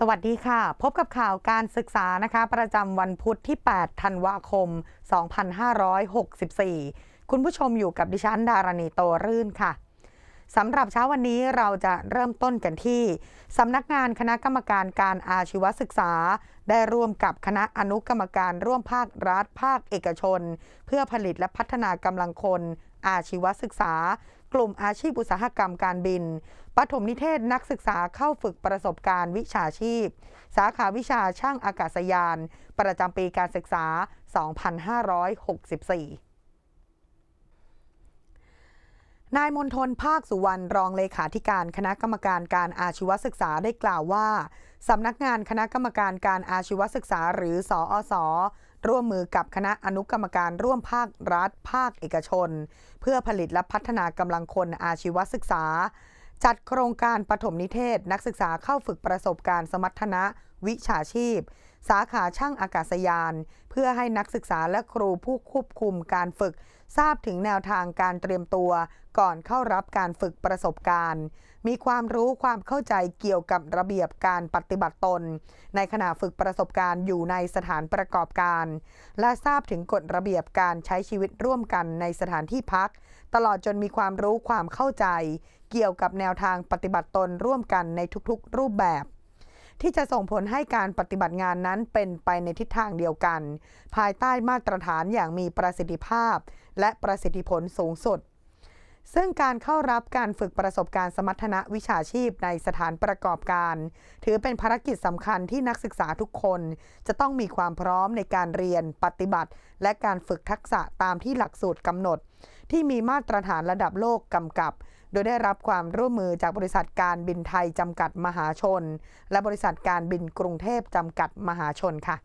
สวัสดีค่ะ พบกับข่าวการศึกษานะคะ ประจำวันพุธที่ 8 ธันวาคม 2564 คุณผู้ชมอยู่กับดิฉันดารณีโตรื่นค่ะสำหรับเช้าวันนี้เราจะเริ่มต้นกันที่สำนักงานคณะกรรมการการอาชีวศึกษา ได้ร่วมกับคณะอนุกรรมการร่วมภาครัฐภาคเอกชน เพื่อผลิตและพัฒนากำลังคนอาชีวศึกษา กลุ่มอาชีพอุตสาหกรรมการบิน ปฐมนิเทศนักศึกษาเข้าฝึกประสบการณ์วิชาชีพ สาขาวิชาช่างอากาศยาน ประจำปีการศึกษา 2564นายมนทนภาคสุวรรณรองเลขาธิการคณะกรรมการการอาชีวศึกษาได้กล่าวว่า สำนักงานคณะกรรมการการอาชีวศึกษาหรือสอส ร่วมมือกับคณะอนุกรรมการร่วมภาครัฐ ภาคเอกชน เพื่อผลิตและพัฒนากำลังคนอาชีวศึกษา จัดโครงการปฐมนิเทศ นักศึกษาเข้าฝึกประสบการณ์สมรรถนะวิชาชีพ สาขาช่างอากาศยาน เพื่อให้นักศึกษาและครูผู้ควบคุมการฝึก ทราบถึงแนวทางการเตรียมตัว ก่อนเข้ารับการฝึกประสบการณ์ มีความรู้ความเข้าใจเกี่ยวกับระเบียบการปฏิบัติตน ในขณะฝึกประสบการณ์อยู่ในสถานประกอบการ และทราบถึงกฎระเบียบการใช้ชีวิตร่วมกันในสถานที่พัก ตลอดจนมีความรู้ความเข้าใจ เกี่ยวกับแนวทางปฏิบัติตนร่วมกันในทุกๆ รูปแบบ ที่จะส่งผลให้การปฏิบัติงานนั้นเป็นไปในทิศทางเดียวกัน ภายใต้มาตรฐานอย่างมีประสิทธิภาพ และประสิทธิผลสูงสุด ซึ่งการเข้ารับการฝึกประสบการณ์สมรรถนะวิชาชีพในสถานประกอบการ ถือเป็นภารกิจสำคัญที่นักศึกษาทุกคน จะต้องมีความพร้อมในการเรียน ปฏิบัติ และการฝึกทักษะตามที่หลักสูตรกำหนด ที่มีมาตรฐานระดับโลกกำกับ โดยได้รับความร่วมมือจากบริษัทการบินไทยจำกัดมหาชน และบริษัทการบินกรุงเทพจำกัดมหาชนค่ะ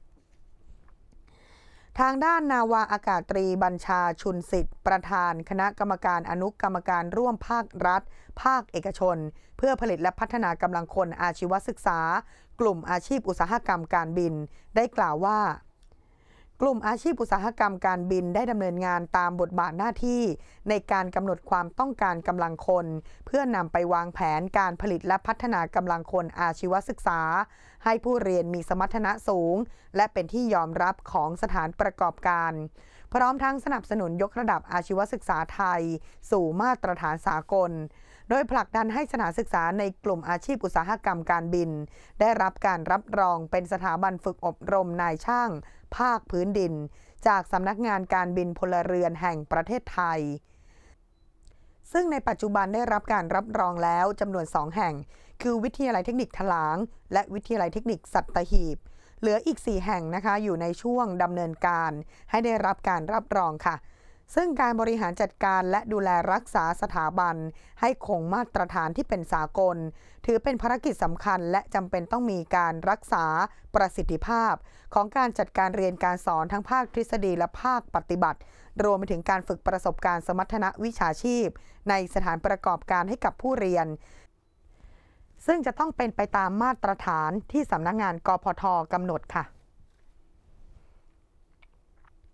ทางด้านนาวาอากาศตรีบัญชาชุนสิทธิ์ ประธาน คณะกรรมการอนุกรรมการร่วมภาครัฐ ภาคเอกชน เพื่อผลิตและพัฒนากำลังคนอาชีวศึกษา กลุ่มอาชีพอุตสาหกรรมการบิน ได้กล่าวว่า กลุ่มอาชีพอุตสาหกรรมการบินได้ดำเนินงานตามบทบาทหน้าที่ ในการกำหนดความต้องการกำลังคน เพื่อนำไปวางแผนการผลิตและพัฒนากำลังคนอาชีวศึกษา ให้ผู้เรียนมีสมรรถนะสูง และเป็นที่ยอมรับของสถานประกอบการ พร้อมทั้งสนับสนุนยกระดับอาชีวศึกษาไทย สู่มาตรฐานสากล โดยผลักดันให้สถานศึกษาในกลุ่มอาชีพอุตสาหกรรมการบิน ได้รับการรับรองเป็นสถาบันฝึกอบรมนายช่าง ภาคพื้นดิน จากสำนักงานการบินพลเรือนแห่งประเทศไทย ซึ่งในปัจจุบันได้รับการรับรองแล้วจำนวน 2 แห่ง คือวิทยาลัยเทคนิคถลาง และวิทยาลัยเทคนิคสัตหีบ เหลืออีก 4 แห่งนะคะอยู่ในช่วงดำเนินการ ให้ได้รับการรับรองค่ะ ซึ่งการบริหารจัดการและดูแลรักษาสถาบัน ให้คงมาตรฐานที่เป็นสากล ถือเป็นภารกิจสำคัญ และจำเป็นต้องมีการรักษาประสิทธิภาพ ของการจัดการเรียนการสอนทั้งภาคทฤษฎีและภาคปฏิบัติ รวมไปถึงการฝึกประสบการณ์สมรรถนะวิชาชีพ ในสถานประกอบการให้กับผู้เรียนซึ่งจะต้องเป็นไปตามมาตรฐานที่สำนักงงานกพทกำหนดค่ะ